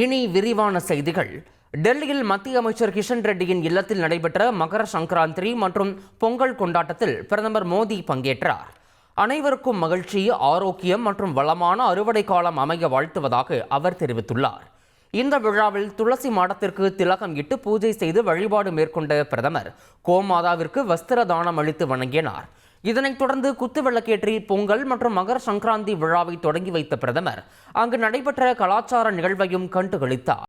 இனி விரிவான செய்திகள். டெல்லியில் மத்திய அமைச்சர் கிஷன் ரெட்டியின் இல்லத்தில் நடைபெற்ற மகர சங்கராந்திரி மற்றும் பொங்கல் கொண்டாட்டத்தில் பிரதமர் மோடி பங்கேற்றார். அனைவருக்கும் மகிழ்ச்சி ஆரோக்கியம் மற்றும் வளமான அறுவடை காலம் அமைய வாழ்த்துவதாக அவர் தெரிவித்துள்ளார். இந்த விழாவில் துளசி மாடத்திற்கு திலகம் இட்டு பூஜை செய்து வழிபாடு மேற்கொண்ட பிரதமர் கோமாதாவிற்கு வஸ்திர தானம் அளித்து வணங்கினார். இதனைத் தொடர்ந்து குத்து விளக்கேற்றி பொங்கல் மற்றும் மகர சங்கராந்தி விழாவை தொடங்கி வைத்த பிரதமர் அங்கு நடைபெற்ற கலாச்சார நிகழ்வையும் கண்டுகளித்தார்